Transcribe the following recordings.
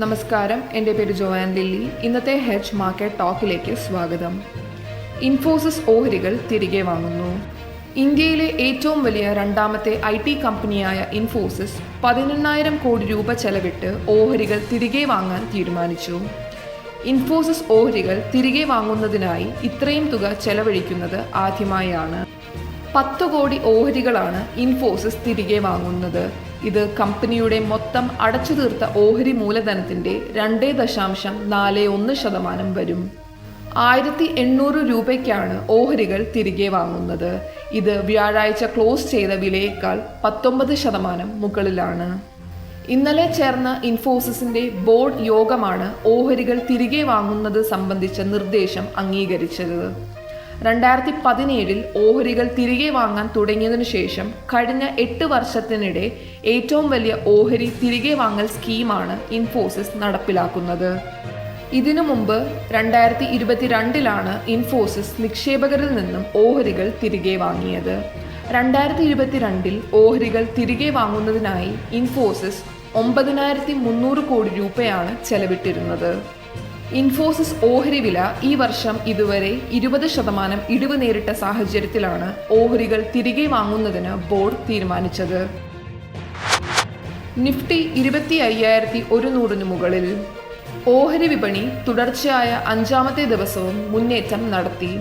നമസ്കാരം. എന്റെ പേര് ജോയാൻ ലില്ലി. ഇന്നത്തെ ഹെഡ്ജ് മാർക്കറ്റ് ടോക്കിലേക്ക് സ്വാഗതം. ഇൻഫോസിസ് ഓഹരികൾ തിരികെ വാങ്ങുന്നു. ഇന്ത്യയിലെ ഏറ്റവും വലിയ രണ്ടാമത്തെ ഐ ടി കമ്പനിയായ ഇൻഫോസിസ് പതിനെണ്ണായിരം കോടി രൂപ ചെലവിട്ട് ഓഹരികൾ തിരികെ വാങ്ങാൻ തീരുമാനിച്ചു. ഇൻഫോസിസ് ഓഹരികൾ തിരികെ വാങ്ങുന്നതിനായി ഇത്രയും തുക ചെലവഴിക്കുന്നത് ആദ്യമായാണ്. പത്ത് കോടി ഓഹരികളാണ് ഇൻഫോസിസ് തിരികെ വാങ്ങുന്നത്. ഇത് കമ്പനിയുടെ മൊത്തം അടച്ചു തീർത്ത ഓഹരി മൂലധനത്തിന്റെ രണ്ടേ ദശാംശം നാല് ഒന്ന് ശതമാനം വരും. ആയിരത്തി എണ്ണൂറ് രൂപയ്ക്കാണ് ഓഹരികൾ തിരികെ വാങ്ങുന്നത്. ഇത് വ്യാഴാഴ്ച ക്ലോസ് ചെയ്ത വിലയേക്കാൾ പത്തൊമ്പത് ശതമാനം മുകളിലാണ്. ഇന്നലെ ചേർന്ന ഇൻഫോസിസിന്റെ ബോർഡ് യോഗമാണ് ഓഹരികൾ തിരികെ വാങ്ങുന്നത് സംബന്ധിച്ച നിർദ്ദേശം അംഗീകരിച്ചത്. രണ്ടായിരത്തി പതിനേഴിൽ ഓഹരികൾ തിരികെ വാങ്ങാൻ തുടങ്ങിയതിനു ശേഷം കഴിഞ്ഞ എട്ട് വർഷത്തിനിടെ ഏറ്റവും വലിയ ഓഹരി തിരികെ വാങ്ങൽ സ്കീമാണ് ഇൻഫോസിസ് നടപ്പിലാക്കുന്നത്. ഇതിനു മുമ്പ് രണ്ടായിരത്തി ഇരുപത്തിരണ്ടിലാണ് ഇൻഫോസിസ് നിക്ഷേപകരിൽ നിന്നും ഓഹരികൾ തിരികെ വാങ്ങിയത്. രണ്ടായിരത്തി ഇരുപത്തിരണ്ടിൽ ഓഹരികൾ തിരികെ വാങ്ങുന്നതിനായി ഇൻഫോസിസ് ഒമ്പതിനായിരത്തി മുന്നൂറ് കോടി രൂപയാണ് ചെലവിട്ടിരുന്നത്. ഇൻഫോസിസ് ഓഹരി വില ഈ വർഷം ഇതുവരെ ഇരുപത് ശതമാനം ഇടിവ് നേരിട്ട സാഹചര്യത്തിലാണ് ഓഹരികൾ തിരികെ വാങ്ങുന്നതിന് ബോർഡ് തീരുമാനിച്ചത്. നിഫ്റ്റി ഇരുപത്തി അയ്യായിരത്തി ഒരുന്നൂറിന് മുകളിൽ ഓഹരി വിപണി തുടർച്ചയായ അഞ്ചാമത്തെ ദിവസവും മുന്നേറ്റം നടത്തി.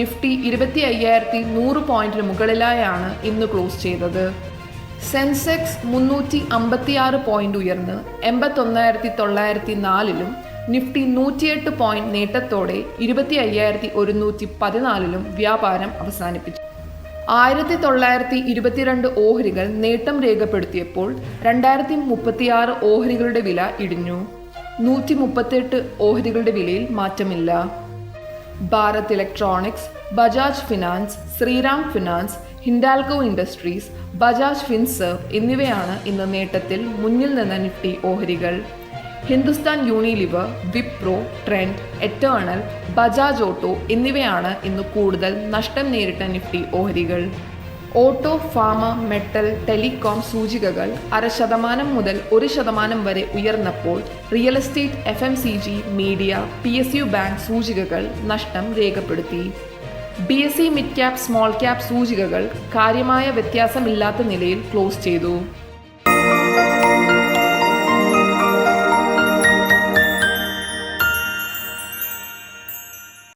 നിഫ്റ്റി ഇരുപത്തി അയ്യായിരത്തി നൂറ് പോയിന്റിന് മുകളിലായാണ് ഇന്ന് ക്ലോസ് ചെയ്തത്. സെൻസെക്സ് മുന്നൂറ്റി അമ്പത്തിയാറ് പോയിന്റ് ഉയർന്ന് എൺപത്തൊന്നായിരത്തി തൊള്ളായിരത്തി നാലിലും നിഫ്റ്റി നൂറ്റിയെട്ട് പോയിന്റ് നേട്ടത്തോടെ ഇരുപത്തി അയ്യായിരത്തി ഒരുന്നൂറ്റി പതിനാലിലും വ്യാപാരം അവസാനിപ്പിച്ചു. ആയിരത്തി തൊള്ളായിരത്തി ഇരുപത്തിരണ്ട് ഓഹരികൾ നേട്ടം രേഖപ്പെടുത്തിയപ്പോൾ രണ്ടായിരത്തി മുപ്പത്തിയാറ് ഓഹരികളുടെ വില ഇടിഞ്ഞു. നൂറ്റി മുപ്പത്തെട്ട് ഓഹരികളുടെ വിലയിൽ മാറ്റമില്ല. Bharat Electronics Bajaj Finance Shriram Finance Hindalco Industries Bajaj Finserv എന്നിവയാണ് ഇന്ന് നേട്ടത്തിൽ മുന്നിൽ നിന്ന നിഫ്റ്റി ഓഹരികൾ. Hindustan Unilever Wipro Trent Eternal Bajaj Auto എന്നിവയാണ് ഇന്ന് കൂടുതൽ നഷ്ടം നേരിട്ട നിഫ്റ്റി ഓഹരികൾ. ഓട്ടോ ഫാമ മെറ്റൽ ടെലികോം സൂചികകൾ അര ശതമാനം മുതൽ ഒരു ശതമാനം വരെ ഉയർന്നപ്പോൾ real estate F M C G media P S U bank സൂചികകൾ നഷ്ടം രേഖപ്പെടുത്തി. B S E mid cap small cap സൂചികകൾ കാര്യമായ വ്യത്യാസമില്ലാത്ത നിലയിൽ ക്ലോസ് ചെയ്തു.